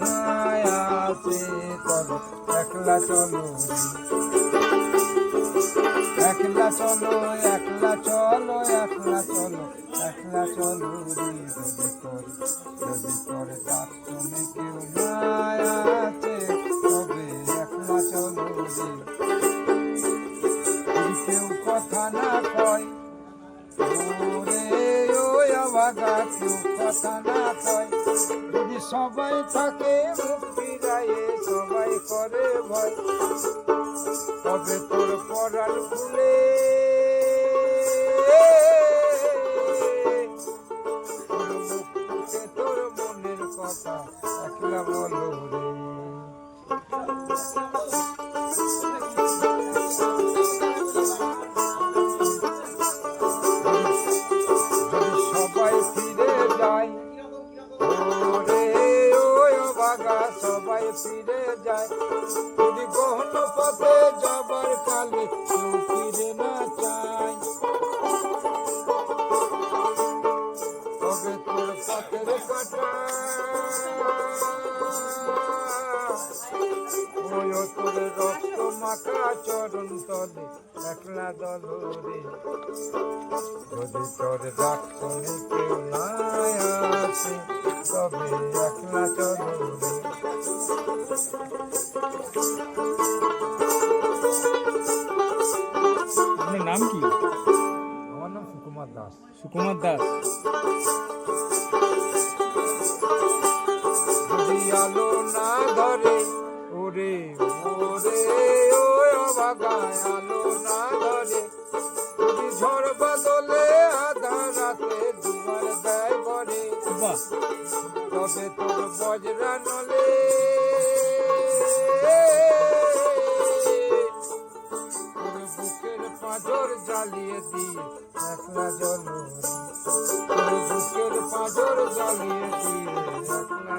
নাই আছে তবে একলা চলো একলা চলো একলা চলো একলা চলো একলা চলো কেউ নাই আছে তবে একলা চলো কেউ কথা না কেউ কথা না যদি সবাই থাকে মুক্তি গায়ে সবাই করে ভয়। তবে তোর পরার ফুলে তোর মনের কথা, একলা বলো রে। ওই সবাই ফিরে যায়। যদি গহন পথে যাবার কালে ফিরে না চায়। তবে তোর পথের কাটা। তোর রক্ত মাখা চরণ তলে, একলা দল রে যদি তোর ডাক কেউ নাই আপনার নাম কি? আমার নাম সুকুমার দাস। সুকুমার দাস। আলো না ধরে ওরে ওরে ওই অবাগায় আলো না ধরে ঝড় বাদলে আধা রাতে দুবার দেয় করে তবে তোর বজরা নলে তুমি বুকের পাঁজর জ্বালিয়ে দিয়ে একলা জল তুমি বুকের পাঁজর জ্বালিয়ে দিয়ে একলা